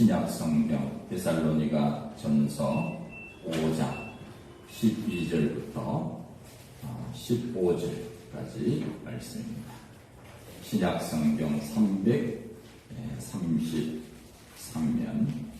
신약 성경 데살로니가 전서 5장 12절부터 15절까지 말씀입니다. 신약 성경 333면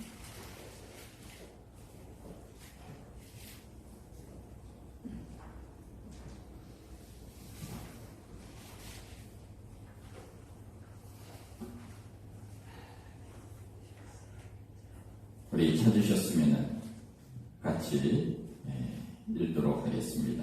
우리 찾으셨으면 같이 예, 읽도록 하겠습니다.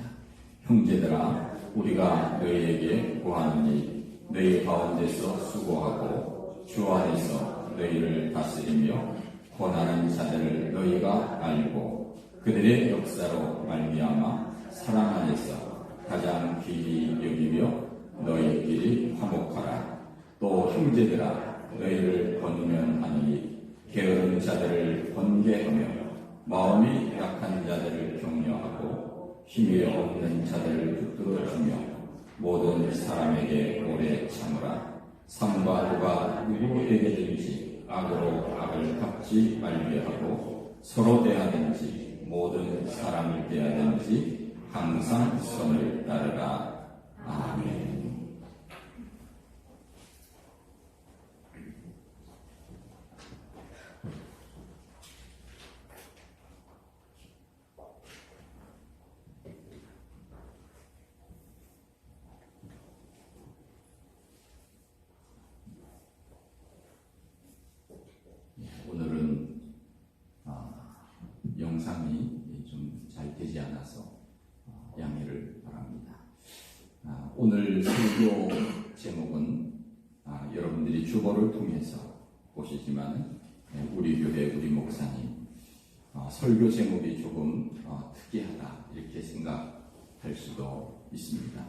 형제들아, 우리가 너희에게 구하노니 너희 가운데서 수고하고 주 안에서 너희를 다스리며 고난하는 자들을 너희가 알고 그들의 역사로 말미암아 사랑 안에서 가장 귀히 여기며 너희끼리 화목하라. 또 형제들아, 너희를 권면 하니 게으른 자들을 번개하며 마음이 약한 자들을 격려하고 힘이 없는 자들을 붙들어주며 모든 사람에게 오래 참으라 삼과 누가 누구에게든지 악으로 악을 갚지 말게 하고 서로 대하든지 모든 사람을 대하든지 항상 선을 따르라. 아멘 오늘은 아, 영상이 좀 잘 되지 않아서 아, 양해를 바랍니다. 아, 오늘 설교 제목은 아, 여러분들이 주보를 통해서 보시지만 네, 우리 교회 우리 목사님 아, 설교 제목이 조금 아, 특이하다 이렇게 생각할 수도 있습니다.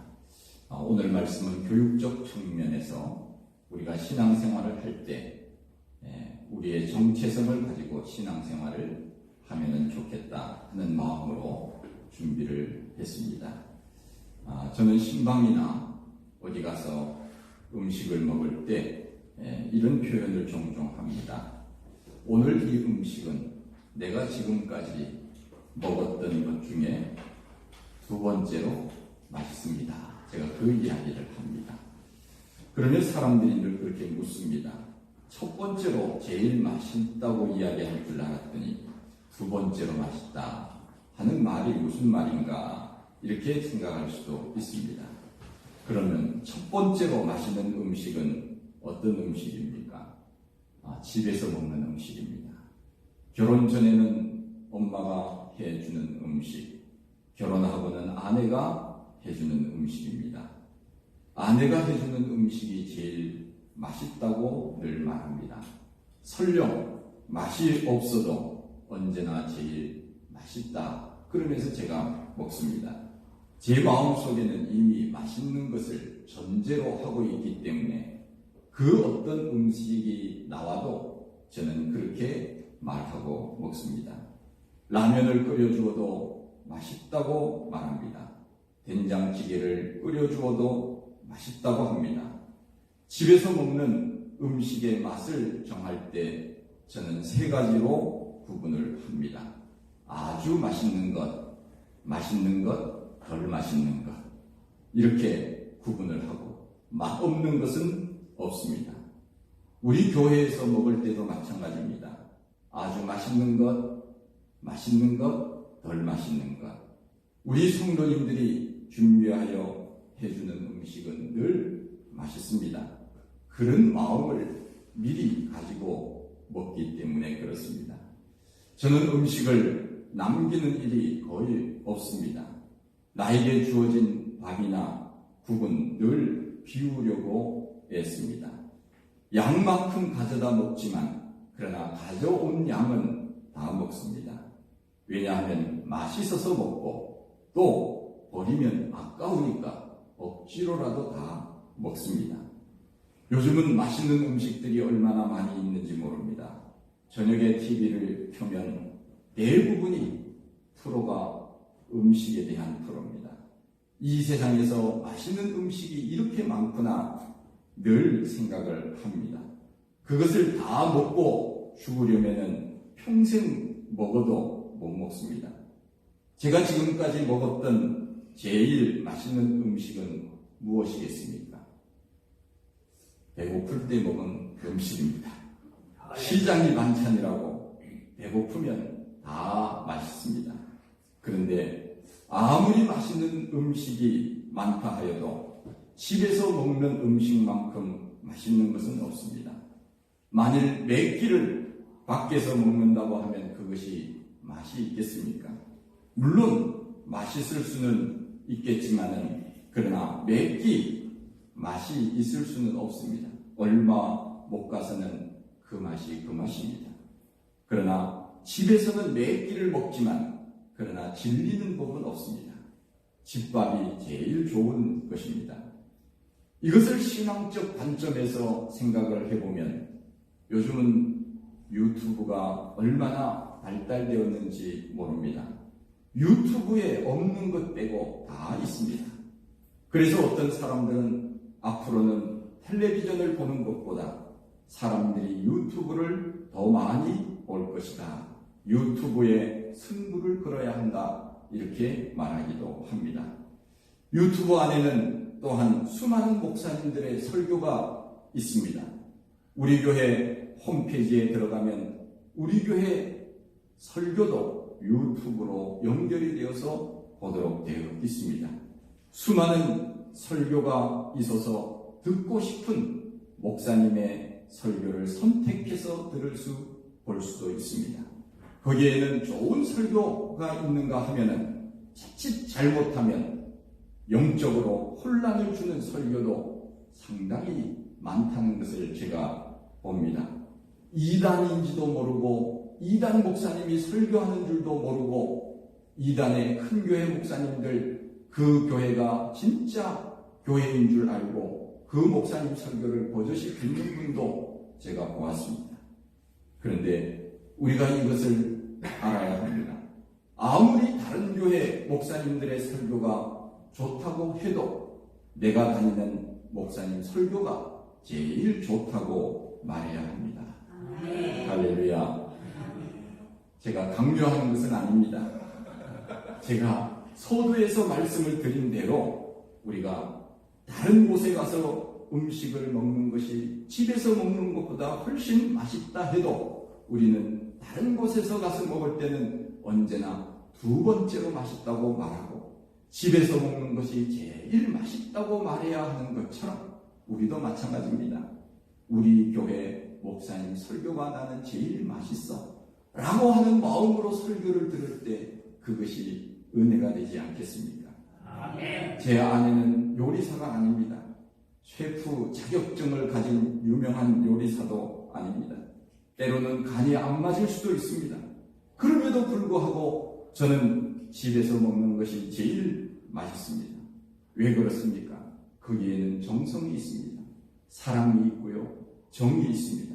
아, 오늘 말씀은 교육적 측면에서 우리가 신앙생활을 할때 예, 우리의 정체성을 가지고 신앙생활을 하면은 좋겠다 하는 마음으로 준비를 했습니다. 아, 저는 신방이나 어디 가서 음식을 먹을 때 예, 이런 표현을 종종 합니다. 오늘 이 음식은 내가 지금까지 먹었던 것 중에 두 번째로 맛있습니다. 제가 그 이야기를 합니다. 그러면 사람들이 늘 그렇게 묻습니다. 첫 번째로 제일 맛있다고 이야기할 줄 알았더니 두 번째로 맛있다 하는 말이 무슨 말인가 이렇게 생각할 수도 있습니다. 그러면 첫 번째로 맛있는 음식은 어떤 음식입니까? 아, 집에서 먹는 음식입니다. 결혼 전에는 엄마가 해주는 음식, 결혼하고는 아내가 해주는 음식입니다. 아내가 해주는 음식이 제일 맛있다고 늘 말합니다. 설령 맛이 없어도 언제나 제일 맛있다. 그러면서 제가 먹습니다. 제 마음 속에는 이미 맛있는 것을 전제로 하고 있기 때문에 그 어떤 음식이 나와도 저는 그렇게 말하고 먹습니다. 라면을 끓여주어도 맛있다고 말합니다. 된장찌개를 끓여주어도 맛있다고 합니다. 집에서 먹는 음식의 맛을 정할 때 저는 세 가지로 구분을 합니다. 아주 맛있는 것, 맛있는 것, 덜 맛있는 것. 이렇게 구분을 하고, 맛 없는 것은 없습니다. 우리 교회에서 먹을 때도 마찬가지입니다. 아주 맛있는 것, 맛있는 것, 덜 맛있는 것. 우리 성도님들이 준비하여 해주는 음식은 늘 맛있습니다. 그런 마음을 미리 가지고 먹기 때문에 그렇습니다. 저는 음식을 남기는 일이 거의 없습니다. 나에게 주어진 밥이나 국은 늘 비우려고 애씁니다. 양만큼 가져다 먹지만 그러나 가져온 양은 다 먹습니다. 왜냐하면 맛있어서 먹고 또 버리면 아까우니까 억지로라도 다 먹습니다. 요즘은 맛있는 음식들이 얼마나 많이 있는지 모릅니다. 저녁에 TV를 켜면 대부분이 프로가 음식에 대한 프로입니다. 이 세상에서 맛있는 음식이 이렇게 많구나 늘 생각을 합니다. 그것을 다 먹고 죽으려면은 평생 먹어도 못 먹습니다. 제가 지금까지 먹었던 제일 맛있는 음식은 무엇이겠습니까? 배고플 때 먹은 음식입니다. 시장이 반찬이라고 배고프면 다 맛있습니다. 그런데 아무리 맛있는 음식이 많다 하여도 집에서 먹는 음식만큼 맛있는 것은 없습니다. 만일 몇 끼를 밖에서 먹는다고 하면 그것이 맛이 있겠습니까? 물론 맛있을 수는 있겠지만은 그러나 몇끼 맛이 있을 수는 없습니다. 얼마 못 가서는 그 맛이 그 맛입니다. 그러나 집에서는 매 끼를 먹지만 그러나 질리는 법은 없습니다. 집밥이 제일 좋은 것입니다. 이것을 신앙적 관점에서 생각을 해보면 요즘은 유튜브가 얼마나 발달되었는지 모릅니다. 유튜브에 없는 것 빼고 다 있습니다. 그래서 어떤 사람들은 앞으로는 텔레비전을 보는 것보다 사람들이 유튜브를 더 많이 볼 것이다. 유튜브에 승부를 걸어야 한다. 이렇게 말하기도 합니다. 유튜브 안에는 또한 수많은 목사님들의 설교가 있습니다. 우리 교회 홈페이지에 들어가면 우리 교회 설교도 유튜브로 연결이 되어서 보도록 되어 있습니다. 수많은 설교가 있어서 듣고 싶은 목사님의 설교를 선택해서 들을 수, 볼 수도 있습니다. 거기에는 좋은 설교가 있는가 하면은 자칫 잘못하면 영적으로 혼란을 주는 설교도 상당히 많다는 것을 제가 봅니다. 이단인지도 모르고 이단 목사님이 설교하는 줄도 모르고 이단의 큰 교회 목사님들 그 교회가 진짜 교회인 줄 알고 그 목사님 설교를 버젓이 듣는 분도 제가 보았습니다. 그런데 우리가 이것을 알아야 합니다. 아무리 다른 교회 목사님들의 설교가 좋다고 해도 내가 다니는 목사님 설교가 제일 좋다고 말해야 합니다. 할렐루야. 제가 강조하는 것은 아닙니다. 제가 서두에서 말씀을 드린 대로 우리가 다른 곳에 가서 음식을 먹는 것이 집에서 먹는 것보다 훨씬 맛있다 해도 우리는 다른 곳에서 가서 먹을 때는 언제나 두 번째로 맛있다고 말하고 집에서 먹는 것이 제일 맛있다고 말해야 하는 것처럼 우리도 마찬가지입니다. 우리 교회 목사님 설교가 나는 제일 맛있어 라고 하는 마음으로 설교를 들을 때 그것이 은혜가 되지 않겠습니까? 제 아내는 요리사가 아닙니다. 셰프 자격증을 가진 유명한 요리사도 아닙니다. 때로는 간이 안 맞을 수도 있습니다. 그럼에도 불구하고 저는 집에서 먹는 것이 제일 맛있습니다. 왜 그렇습니까? 거기에는 정성이 있습니다. 사랑이 있고요. 정이 있습니다.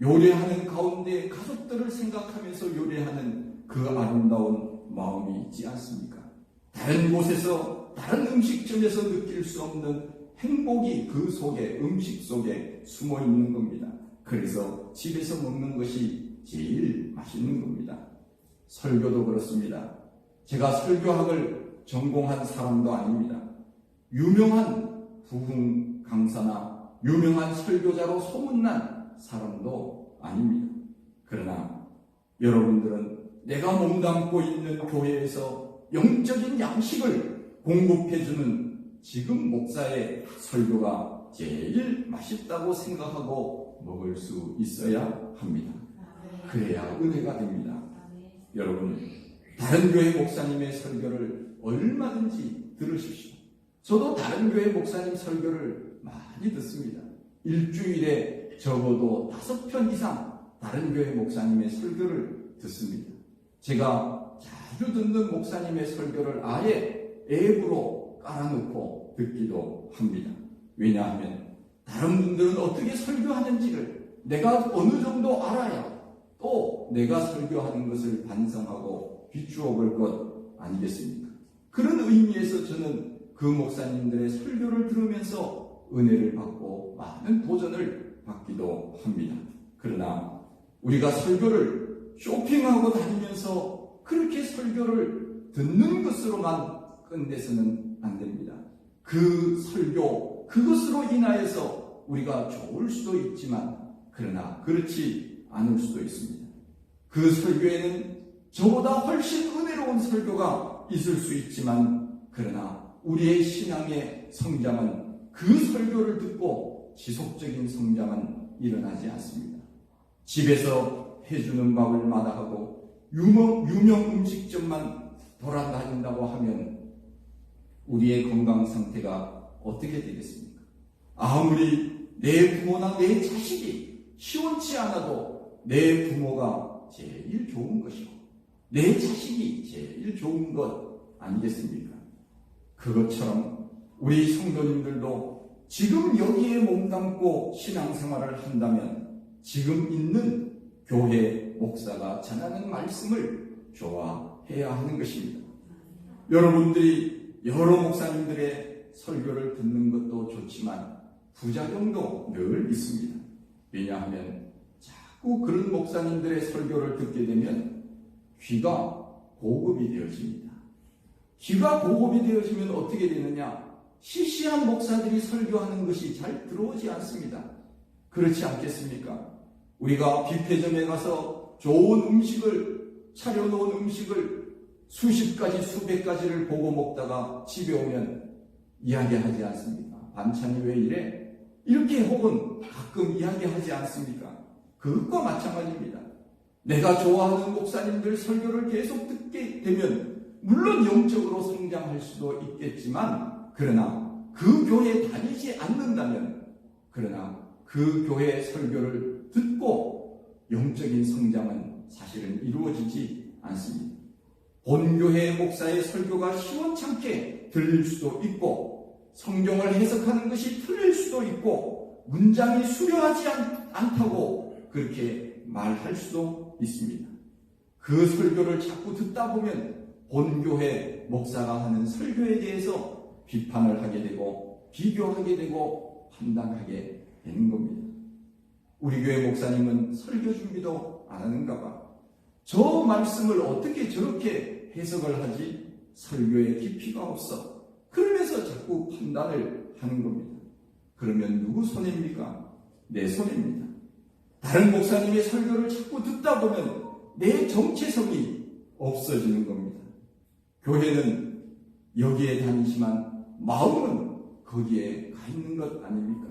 요리하는 가운데 가족들을 생각하면서 요리하는 그 아름다운 마음이 있지 않습니까? 다른 곳에서 다른 음식점에서 느낄 수 없는 행복이 그 속에 음식 속에 숨어 있는 겁니다. 그래서 집에서 먹는 것이 제일 맛있는 겁니다. 설교도 그렇습니다. 제가 설교학을 전공한 사람도 아닙니다. 유명한 부흥 강사나 유명한 설교자로 소문난 사람도 아닙니다. 그러나 여러분들은 내가 몸담고 있는 교회에서 영적인 양식을 공급해주는 지금 목사의 설교가 제일 맛있다고 생각하고 먹을 수 있어야 합니다. 그래야 은혜가 됩니다. 여러분, 다른 교회 목사님의 설교를 얼마든지 들으십시오. 저도 다른 교회 목사님 설교를 많이 듣습니다. 일주일에 적어도 다섯 편 이상 다른 교회 목사님의 설교를 듣습니다. 제가 자주 듣는 목사님의 설교를 아예 앱으로 깔아놓고 듣기도 합니다. 왜냐하면 다른 분들은 어떻게 설교하는지를 내가 어느 정도 알아야 또 내가 설교하는 것을 반성하고 비추어 볼 것 아니겠습니까? 그런 의미에서 저는 그 목사님들의 설교를 들으면서 은혜를 받고 많은 도전을 받기도 합니다. 그러나 우리가 설교를 쇼핑하고 다니면서 그렇게 설교를 듣는 것으로만 끝내서는 안 됩니다. 그 설교, 그것으로 인하여서 우리가 좋을 수도 있지만, 그러나 그렇지 않을 수도 있습니다. 그 설교에는 저보다 훨씬 은혜로운 설교가 있을 수 있지만, 그러나 우리의 신앙의 성장은 그 설교를 듣고 지속적인 성장은 일어나지 않습니다. 집에서 해주는 밥을 마다하고 유명, 유명 음식점만 돌아다닌다고 하면 우리의 건강 상태가 어떻게 되겠습니까? 아무리 내 부모나 내 자식이 시원치 않아도 내 부모가 제일 좋은 것이고 내 자식이 제일 좋은 것 아니겠습니까? 그것처럼 우리 성도님들도 지금 여기에 몸담고 신앙생활을 한다면 지금 있는 교회 목사가 전하는 말씀을 좋아해야 하는 것입니다. 여러분들이 여러 목사님들의 설교를 듣는 것도 좋지만 부작용도 늘 있습니다. 왜냐하면 자꾸 그런 목사님들의 설교를 듣게 되면 귀가 고급이 되어집니다. 귀가 고급이 되어지면 어떻게 되느냐? 시시한 목사들이 설교하는 것이 잘 들어오지 않습니다. 그렇지 않겠습니까? 우리가 뷔페점에 가서 좋은 음식을 차려놓은 음식을 수십 가지, 수백 가지를 보고 먹다가 집에 오면 이야기하지 않습니까? 반찬이 왜 이래? 이렇게 혹은 가끔 이야기하지 않습니까? 그것과 마찬가지입니다. 내가 좋아하는 목사님들 설교를 계속 듣게 되면 물론 영적으로 성장할 수도 있겠지만 그러나 그 교회에 다니지 않는다면 그러나 그 교회 설교를 듣고 영적인 성장은 사실은 이루어지지 않습니다. 본교회 목사의 설교가 시원찮게 들릴 수도 있고 성경을 해석하는 것이 틀릴 수도 있고 문장이 수려하지 않, 않다고 그렇게 말할 수도 있습니다. 그 설교를 자꾸 듣다 보면 본교회 목사가 하는 설교에 대해서 비판을 하게 되고 비교하게 되고 판단하게 되는 겁니다. 우리 교회 목사님은 설교 준비도 안 하는가 봐. 저 말씀을 어떻게 저렇게 해석을 하지? 설교에 깊이가 없어. 그러면서 자꾸 판단을 하는 겁니다. 그러면 누구 손해입니까? 내 손해입니다. 다른 목사님의 설교를 자꾸 듣다 보면 내 정체성이 없어지는 겁니다. 교회는 여기에 다니지만 마음은 거기에 가 있는 것 아닙니까?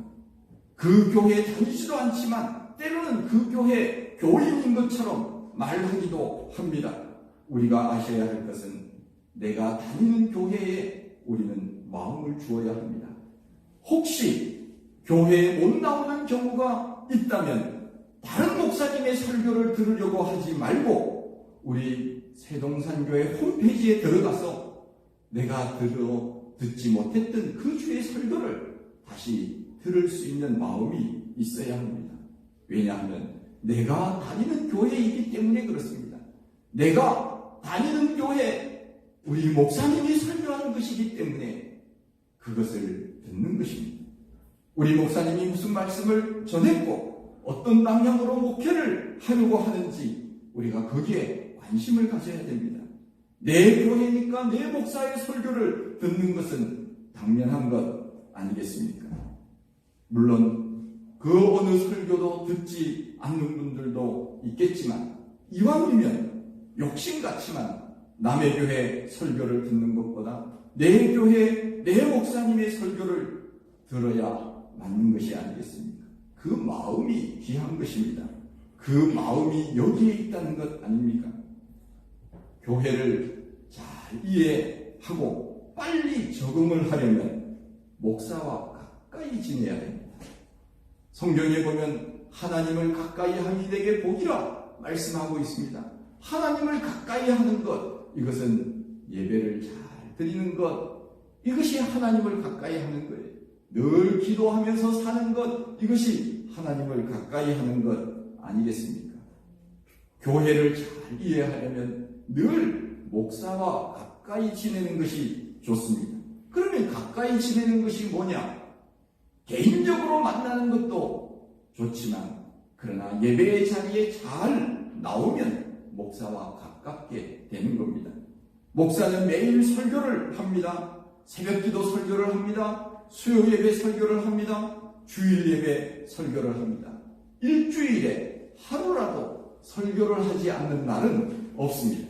그 교회에 다니지도 않지만 때로는 그 교회 교인인 것처럼 말하기도 합니다. 우리가 아셔야 할 것은 내가 다니는 교회에 우리는 마음을 주어야 합니다. 혹시 교회에 못 나오는 경우가 있다면 다른 목사님의 설교를 들으려고 하지 말고 우리 세동산교회 홈페이지에 들어가서 내가 들어 듣지 못했던 그 주의 설교를 다시 들을 수 있는 마음이 있어야 합니다. 왜냐하면 내가 다니는 교회이기 때문에 그렇습니다. 내가 다니는 교회 우리 목사님이 설교하는 것이기 때문에 그것을 듣는 것입니다. 우리 목사님이 무슨 말씀을 전했고 어떤 방향으로 목회를 하려고 하는지 우리가 거기에 관심을 가져야 됩니다. 내 교회니까 내 목사의 설교를 듣는 것은 당연한 것 아니겠습니까? 물론 그 어느 설교도 듣지 않는 분들도 있겠지만 이왕이면 욕심 같지만 남의 교회 설교를 듣는 것보다 내 교회 내 목사님의 설교를 들어야 맞는 것이 아니겠습니까? 그 마음이 귀한 것입니다. 그 마음이 여기에 있다는 것 아닙니까? 교회를 잘 이해하고 빨리 적응을 하려면 목사와 가까이 지내야 됩니다. 성경에 보면 하나님을 가까이 하니 내게 복이라 말씀하고 있습니다. 하나님을 가까이 하는 것, 이것은 예배를 잘 드리는 것, 이것이 하나님을 가까이 하는 거예요. 늘 기도하면서 사는 것, 이것이 하나님을 가까이 하는 것 아니겠습니까? 교회를 잘 이해하려면 늘 목사와 가까이 지내는 것이 좋습니다. 그러면 가까이 지내는 것이 뭐냐? 개인적으로 만나는 것도 좋지만 그러나 예배의 자리에 잘 나오면 목사와 가 깝게 되는 겁니다. 목사는 매일 설교를 합니다. 새벽 기도 설교를 합니다. 수요 예배 설교를 합니다. 주일 예배 설교를 합니다. 일주일에 하루라도 설교를 하지 않는 날은 없습니다.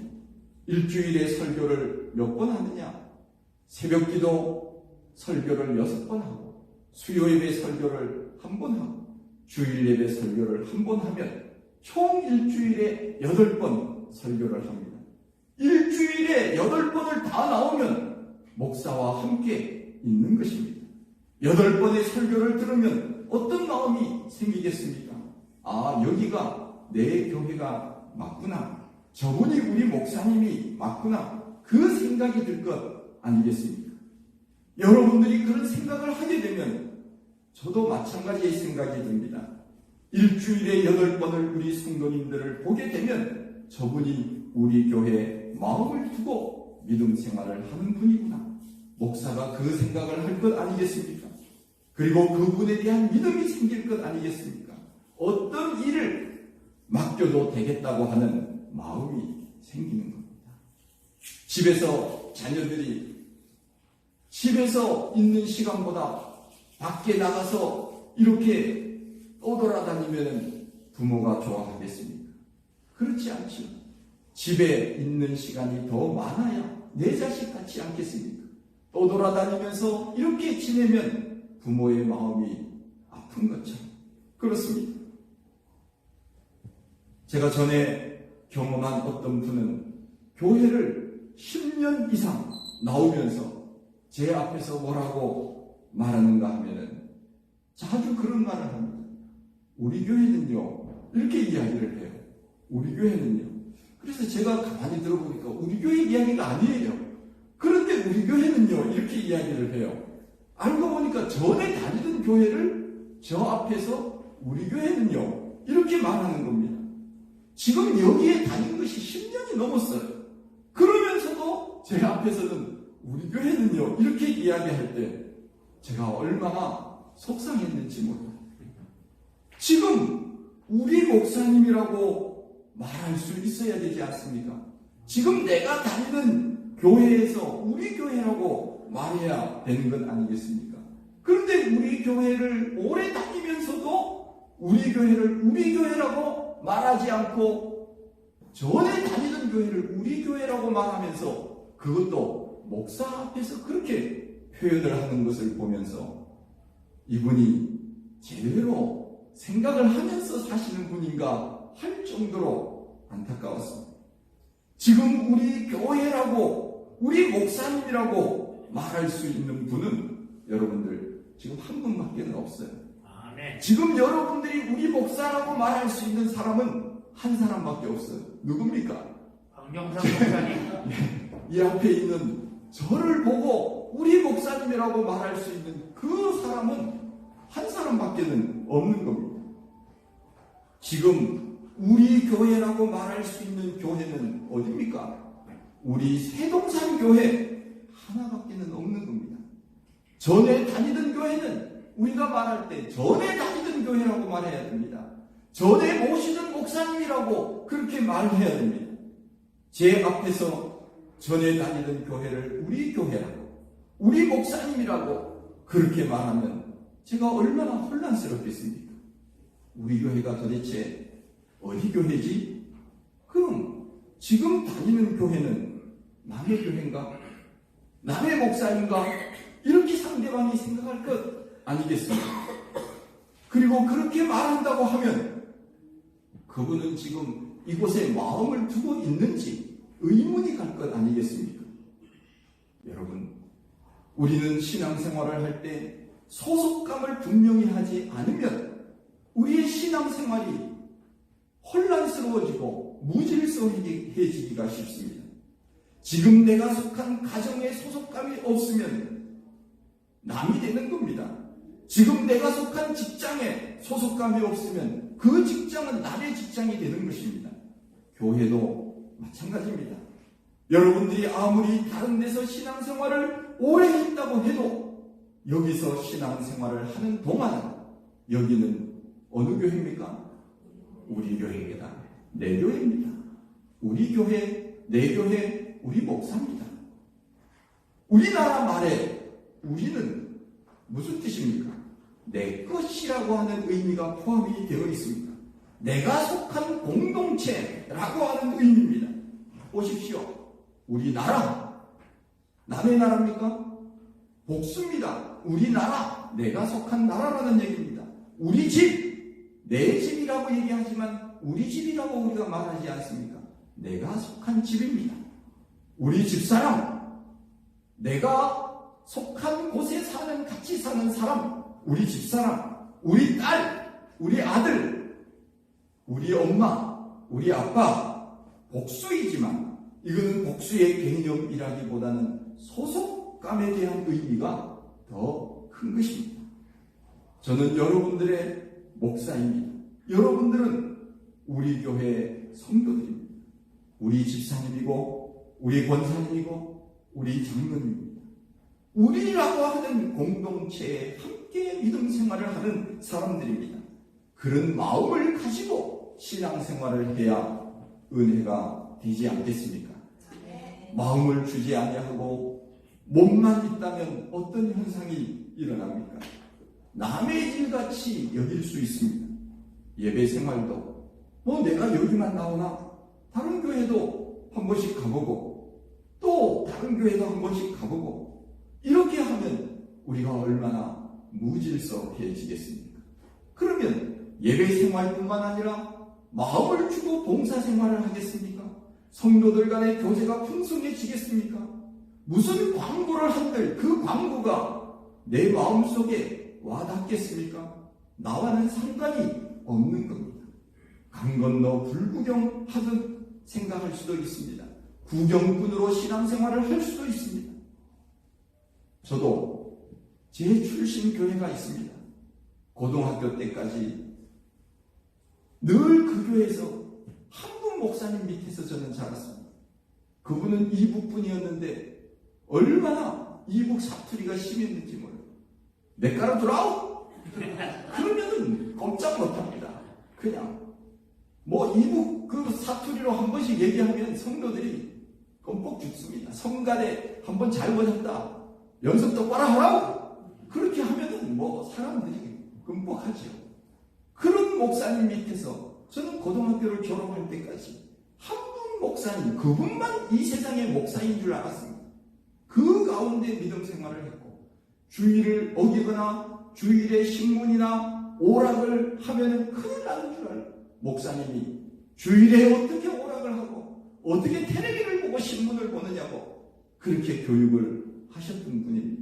일주일에 설교를 몇 번 하느냐? 새벽 기도 설교를 여섯 번 하고, 수요 예배 설교를 한 번 하고, 주일 예배 설교를 한 번 하면 총 일주일에 여덟 번 설교를 합니다. 일주일에 여덟 번을 다 나오면 목사와 함께 있는 것입니다. 여덟 번의 설교를 들으면 어떤 마음이 생기겠습니까? 아, 여기가 내 교회가 맞구나. 저분이 우리 목사님이 맞구나. 그 생각이 들 것 아니겠습니까? 여러분들이 그런 생각을 하게 되면 저도 마찬가지의 생각이 듭니다. 일주일에 여덟 번을 우리 성도님들을 보게 되면 저분이 우리 교회에 마음을 두고 믿음 생활을 하는 분이구나. 목사가 그 생각을 할 것 아니겠습니까? 그리고 그분에 대한 믿음이 생길 것 아니겠습니까? 어떤 일을 맡겨도 되겠다고 하는 마음이 생기는 겁니다. 집에서 자녀들이 집에서 있는 시간보다 밖에 나가서 이렇게 떠돌아다니면 부모가 좋아하겠습니까? 그렇지 않죠. 집에 있는 시간이 더 많아야 내 자식 같지 않겠습니까? 떠돌아다니면서 이렇게 지내면 부모의 마음이 아픈 것처럼 그렇습니다. 제가 전에 경험한 어떤 분은 교회를 10년 이상 나오면서 제 앞에서 뭐라고 말하는가 하면은 자주 그런 말을 합니다. 우리 교회는요, 이렇게 이야기를 해요. 우리 교회는요. 그래서 제가 가만히 들어보니까 우리 교회 이야기가 아니에요. 그런데 우리 교회는요, 이렇게 이야기를 해요. 알고 보니까 전에 다니던 교회를 저 앞에서 우리 교회는요, 이렇게 말하는 겁니다. 지금 여기에 다닌 것이 10년이 넘었어요. 그러면서도 제 앞에서는 우리 교회는요, 이렇게 이야기할 때 제가 얼마나 속상했는지 몰라요. 지금 우리 목사님이라고 말할 수 있어야 되지 않습니까? 지금 내가 다니는 교회에서 우리 교회라고 말해야 되는 것 아니겠습니까? 그런데 우리 교회를 오래 다니면서도 우리 교회를 우리 교회라고 말하지 않고 전에 다니던 교회를 우리 교회라고 말하면서 그것도 목사 앞에서 그렇게 표현을 하는 것을 보면서 이분이 제대로 생각을 하면서 사시는 분인가 할 정도로 안타까웠습니다. 지금 우리 교회라고 우리 목사님이라고 말할 수 있는 분은 여러분들 지금 한 분밖에 없어요. 아멘. 지금 여러분들이 우리 목사라고 말할 수 있는 사람은 한 사람밖에 없어요. 누굽니까? 황경상 목사님. 이 앞에 있는 저를 보고 우리 목사님이라고 말할 수 있는 그 사람은 한 사람밖에는 없는 겁니다. 지금 우리 교회라고 말할 수 있는 교회는 어디입니까? 우리 세동산 교회 하나밖에는 없는 겁니다. 전에 다니던 교회는 우리가 말할 때 전에 다니던 교회라고 말해야 됩니다. 전에 모시던 목사님이라고 그렇게 말해야 됩니다. 제 앞에서 전에 다니던 교회를 우리 교회라고, 우리 목사님이라고 그렇게 말하면 제가 얼마나 혼란스럽겠습니까? 우리 교회가 도대체 어디 교회지? 그럼 지금 다니는 교회는 남의 교회인가? 남의 목사인가? 이렇게 상대방이 생각할 것 아니겠습니까? 그리고 그렇게 말한다고 하면 그분은 지금 이곳에 마음을 두고 있는지 의문이 갈 것 아니겠습니까? 여러분, 우리는 신앙생활을 할 때 소속감을 분명히 하지 않으면 우리의 신앙생활이 혼란스러워지고 무질서해지기가 쉽습니다. 지금 내가 속한 가정에 소속감이 없으면 남이 되는 겁니다. 지금 내가 속한 직장에 소속감이 없으면 그 직장은 남의 직장이 되는 것입니다. 교회도 마찬가지입니다. 여러분들이 아무리 다른 데서 신앙생활을 오래 했다고 해도 여기서 신앙생활을 하는 동안 여기는 어느 교회입니까? 우리 교회입니다. 내 교회입니다. 우리 교회, 내 교회, 우리 목사입니다. 우리나라 말에 우리는 무슨 뜻입니까? 내 것이라고 하는 의미가 포함이 되어 있습니다. 내가 속한 공동체라고 하는 의미입니다. 보십시오. 우리나라. 남의 나라입니까? 복수입니다. 우리나라. 내가 속한 나라라는 얘기입니다. 우리 집. 내 집이라고 얘기하지만 우리 집이라고 우리가 말하지 않습니까? 내가 속한 집입니다. 우리 집사람. 내가 속한 곳에 사는, 같이 사는 사람. 우리 집사람. 우리 딸. 우리 아들. 우리 엄마. 우리 아빠. 복수이지만 이거는 복수의 개념이라기보다는 소속감에 대한 의미가 더 큰 것입니다. 저는 여러분들의 목사입니다. 여러분들은 우리 교회 성도들입니다. 우리 집사님이고, 우리 권사님이고, 우리 장로님입니다. 우리라고 하는 공동체에 함께 믿음 생활을 하는 사람들입니다. 그런 마음을 가지고 신앙생활을 해야 은혜가 되지 않겠습니까? 마음을 주지 아니하고 몸만 있다면 어떤 현상이 일어납니까? 남의 일 같이 여길 수 있습니다. 예배 생활도 뭐 내가 여기만 나오나 다른 교회도 한 번씩 가보고 또 다른 교회도 한 번씩 가보고 이렇게 하면 우리가 얼마나 무질서해지겠습니까? 그러면 예배 생활뿐만 아니라 마음을 주고 봉사 생활을 하겠습니까? 성도들 간의 교제가 풍성해지겠습니까? 무슨 광고를 한들 그 광고가 내 마음속에 와닿겠습니까? 나와는 상관이 없는 겁니다. 강 건너 불구경 하듯 생각할 수도 있습니다. 구경꾼으로 신앙생활을 할 수도 있습니다. 저도 제 출신 교회가 있습니다. 고등학교 때까지 늘 그 교회에서 한 분 목사님 밑에서 저는 자랐습니다. 그분은 이북분이었는데 얼마나 이북 사투리가 심했는지 몰라요. 내 가로 들어오! 그러면은 꼼짝 못합니다. 그냥 뭐 이북 그 사투리로 한 번씩 얘기하면 성도들이 껌뻑 죽습니다. 성가대 한 번 잘못했다. 연습 똑바로 하라고! 그렇게 하면은 뭐 사람들이 끔뻑하죠. 그런 목사님 밑에서 저는 고등학교를 졸업할 때까지 한 분 목사님, 그분만 이 세상의 목사인 줄 알았습니다. 그 가운데 믿음 생활을 했고, 주의를 어기거나 주일에 신문이나 오락을 하면은 큰일 나는 줄 알아요. 목사님이 주일에 어떻게 오락을 하고, 어떻게 텔레비를 보고 신문을 보느냐고, 그렇게 교육을 하셨던 분입니다.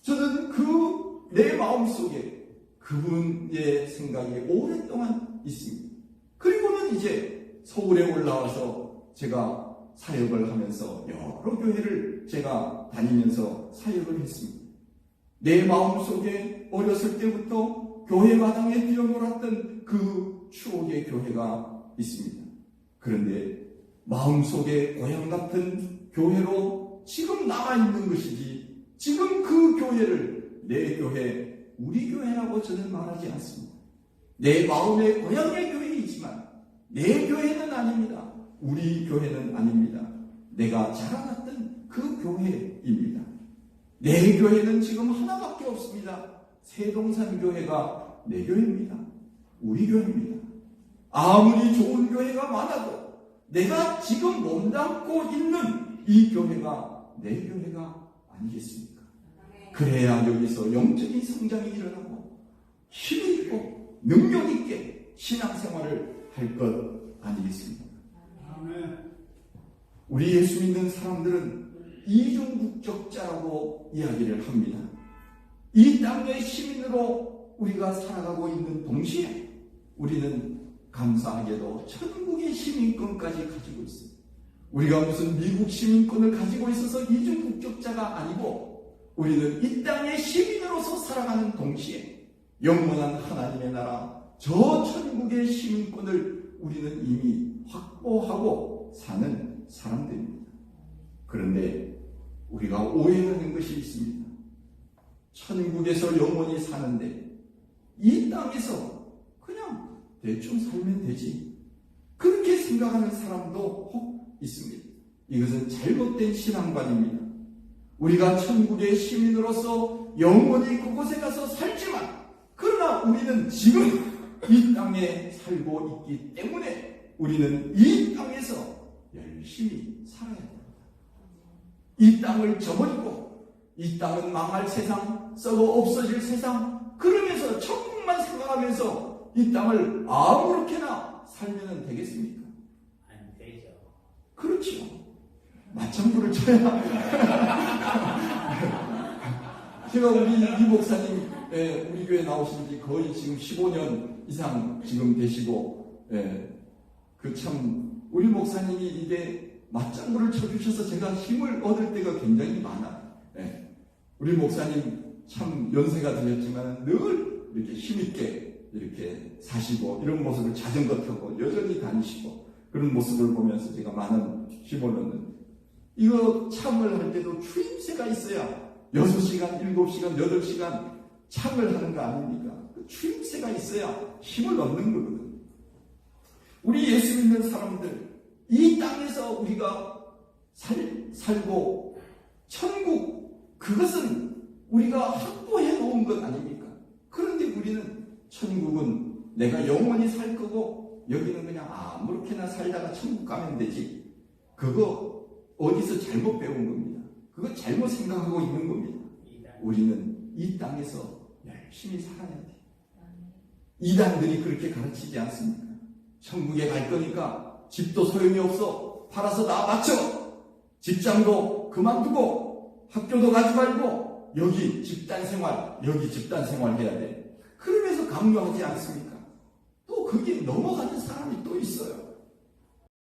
저는 그 내 마음 속에 그분의 생각이 오랫동안 있습니다. 그리고는 이제 서울에 올라와서 제가 사역을 하면서 여러 교회를 제가 다니면서 사역을 했습니다. 내 마음 속에 어렸을 때부터 교회 마당에 뛰어놀았던 그 추억의 교회가 있습니다. 그런데 마음 속에 고향 같은 교회로 지금 남아있는 것이지 지금 그 교회를 내 교회, 우리 교회라고 저는 말하지 않습니다. 내 마음의 고향의 교회이지만 내 교회는 아닙니다. 우리 교회는 아닙니다. 내가 자라났던 그 교회입니다. 내 교회는 지금 하나밖에 없습니다. 세동산 교회가 내 교회입니다. 우리 교회입니다. 아무리 좋은 교회가 많아도 내가 지금 몸담고 있는 이 교회가 내 교회가 아니겠습니까? 그래야 여기서 영적인 성장이 일어나고 힘이 있고 능력 있게 신앙생활을 할 것 아니겠습니까? 우리 예수 믿는 사람들은 이중국적자라고 이야기를 합니다. 이 땅의 시민으로 우리가 살아가고 있는 동시에 우리는 감사하게도 천국의 시민권까지 가지고 있습니다. 우리가 무슨 미국 시민권을 가지고 있어서 이중국적자가 아니고 우리는 이 땅의 시민으로서 살아가는 동시에 영원한 하나님의 나라 저 천국의 시민권을 우리는 이미 확보하고 사는 사람들입니다. 그런데 우리가 오해하는 것이 있습니다. 천국에서 영원히 사는데 이 땅에서 그냥 대충 살면 되지. 그렇게 생각하는 사람도 혹 있습니다. 이것은 잘못된 신앙관입니다. 우리가 천국의 시민으로서 영원히 그곳에 가서 살지만, 그러나 우리는 지금 이 땅에 살고 있기 때문에 우리는 이 땅에서 열심히 살아야 됩니다. 이 땅을 저버리고, 이 땅은 망할 세상, 썩어 없어질 세상, 그러면서 천국만 생각하면서 이 땅을 아무렇게나 살면 되겠습니까? 안 되죠. 그렇죠. 맞장구를 쳐야. 제가 우리 이 목사님, 예, 우리 교회 나오신 지 거의 지금 15년 이상 지금 되시고, 예, 그 참, 우리 목사님이 이게 맞장구를 쳐주셔서 제가 힘을 얻을 때가 굉장히 많아요. 예. 우리 목사님 참 연세가 드셨지만 늘 이렇게 힘있게 이렇게 사시고 이런 모습을 자전거 타고 여전히 다니시고 그런 모습을 보면서 제가 많은 힘을 얻는 이거 참을 할 때도 추임새가 있어야 6시간, 7시간, 8시간 참을 하는 거 아닙니까? 그 추임새가 있어야 힘을 얻는 거거든. 우리 예수 믿는 사람들, 이 땅에서 우리가 살, 살고, 천국, 그것은 우리가 확보해 놓은 것 아닙니까? 그런데 우리는 천국은 내가 영원히 살 거고, 여기는 그냥 아무렇게나 살다가 천국 가면 되지. 그거 어디서 잘못 배운 겁니다. 그거 잘못 생각하고 있는 겁니다. 우리는 이 땅에서 열심히 살아야 돼. 이단들이 그렇게 가르치지 않습니까? 천국에 갈 거니까 집도 소용이 없어. 팔아서 다 바쳐. 직장도 그만두고 학교도 가지 말고 여기 집단 생활, 여기 집단 생활 해야 돼. 그러면서 강요하지 않습니까? 또 거기에 넘어가는 사람이